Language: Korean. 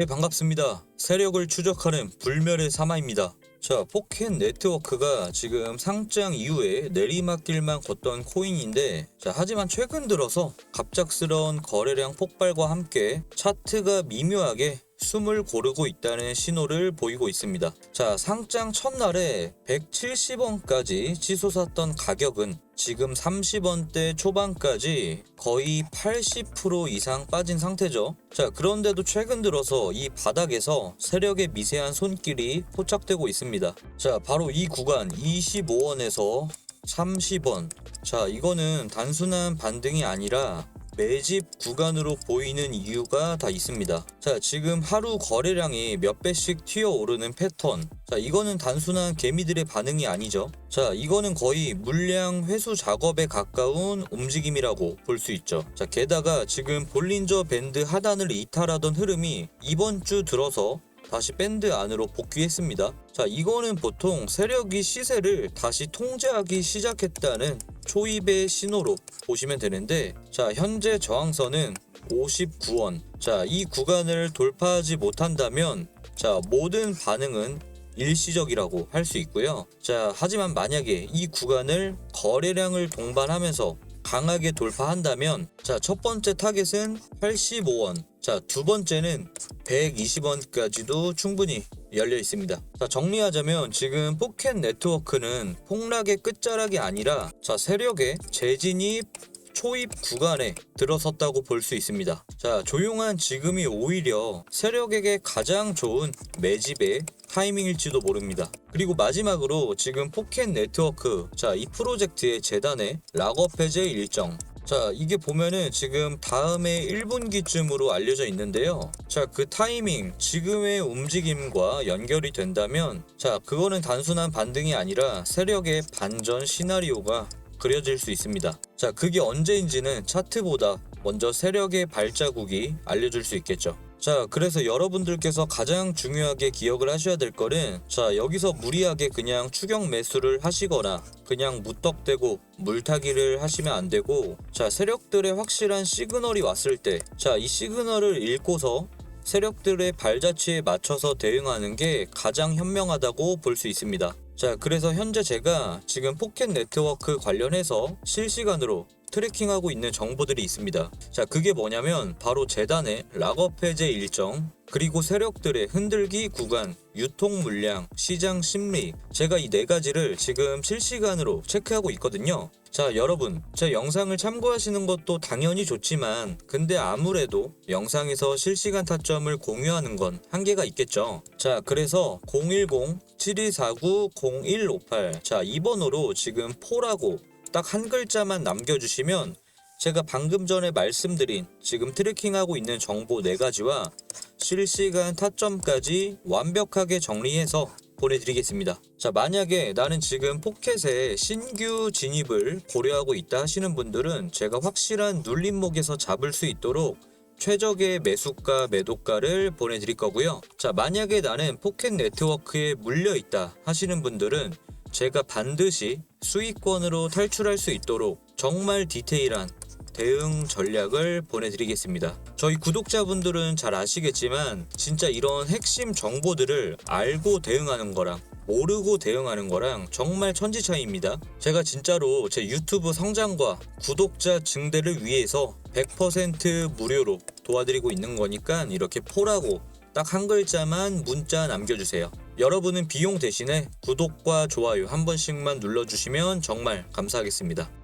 네, 반갑습니다. 세력을 추적하는 불멸의 사마입니다. 자, 포켓 네트워크가 지금 상장 이후에 내리막길만 걷던 코인인데, 자, 하지만 최근 들어서 갑작스러운 거래량 폭발과 함께 차트가 미묘하게 숨을 고르고 있다는 신호를 보이고 있습니다. 자, 상장 첫날에 170원까지 치솟았던 가격은 지금 30원대 초반까지 거의 80% 이상 빠진 상태죠. 자, 그런데도 최근 들어서 이 바닥에서 세력의 미세한 손길이 포착되고 있습니다. 자, 바로 이 구간 25원에서 30원. 자, 이거는 단순한 반등이 아니라 매집 구간으로 보이는 이유가 다 있습니다. 자, 지금 하루 거래량이 몇 배씩 튀어오르는 패턴. 자, 이거는 단순한 개미들의 반응이 아니죠. 자, 이거는 거의 물량 회수 작업에 가까운 움직임이라고 볼 수 있죠. 자, 게다가 지금 볼린저 밴드 하단을 이탈하던 흐름이 이번 주 들어서 다시 밴드 안으로 복귀했습니다. 자, 이거는 보통 세력이 시세를 다시 통제하기 시작했다는 초입의 신호로 보시면 되는데, 자, 현재 저항선은 59원. 자, 이 구간을 돌파하지 못한다면, 자, 모든 반응은 일시적이라고 할 수 있고요. 자, 하지만 만약에 이 구간을 거래량을 동반하면서 강하게 돌파한다면, 자, 첫 번째 타겟은 85원. 자, 두 번째는 120원까지도 충분히 열려 있습니다. 자, 정리하자면 지금 포켓 네트워크는 폭락의 끝자락이 아니라 자, 세력의 재진입 초입 구간에 들어섰다고 볼 수 있습니다. 자, 조용한 지금이 오히려 세력에게 가장 좋은 매집의 타이밍일지도 모릅니다. 그리고 마지막으로 지금 포켓 네트워크, 자, 이 프로젝트의 재단의 락업 해제 일정, 자, 이게 보면은 지금 다음에 1분기쯤으로 알려져 있는데요. 자, 그 타이밍, 지금의 움직임과 연결이 된다면, 자, 그거는 단순한 반등이 아니라 세력의 반전 시나리오가 그려질 수 있습니다. 자, 그게 언제인지는 차트보다 먼저 세력의 발자국이 알려줄 수 있겠죠. 자, 그래서 여러분들께서 가장 중요하게 기억을 하셔야 될 거는 자, 여기서 무리하게 그냥 추격 매수를 하시거나 그냥 무턱대고 물타기를 하시면 안 되고 자, 세력들의 확실한 시그널이 왔을 때 자, 이 시그널을 읽고서 세력들의 발자취에 맞춰서 대응하는 게 가장 현명하다고 볼 수 있습니다. 자, 그래서 현재 제가 지금 포켓 네트워크 관련해서 실시간으로 트래킹하고 있는 정보들이 있습니다. 자, 그게 뭐냐면 바로 재단의 락업 해제 일정, 그리고 세력들의 흔들기 구간, 유통 물량, 시장 심리. 제가 이 네 가지를 지금 실시간으로 체크하고 있거든요. 자, 여러분, 제 영상을 참고하시는 것도 당연히 좋지만, 근데 아무래도 영상에서 실시간 타점을 공유하는 건 한계가 있겠죠. 자, 그래서 010-7249-0158. 자, 이 번호로 지금 포라고 딱 한 글자만 남겨주시면 제가 방금 전에 말씀드린 지금 트래킹하고 있는 정보 4가지와 실시간 타점까지 완벽하게 정리해서 보내드리겠습니다. 자, 만약에 나는 지금 포켓에 신규 진입을 고려하고 있다 하시는 분들은 제가 확실한 눌림목에서 잡을 수 있도록 최적의 매수가 매도가를 보내드릴 거고요. 자, 만약에 나는 포켓 네트워크에 물려 있다 하시는 분들은 제가 반드시 수익권으로 탈출할 수 있도록 정말 디테일한 대응 전략을 보내드리겠습니다. 저희 구독자분들은 잘 아시겠지만 진짜 이런 핵심 정보들을 알고 대응하는 거랑 모르고 대응하는 거랑 정말 천지 차이입니다. 제가 진짜로 제 유튜브 성장과 구독자 증대를 위해서 100% 무료로 도와드리고 있는 거니까 이렇게 포라고 딱 한 글자만 문자 남겨주세요. 여러분은 비용 대신에 구독과 좋아요 한 번씩만 눌러주시면 정말 감사하겠습니다.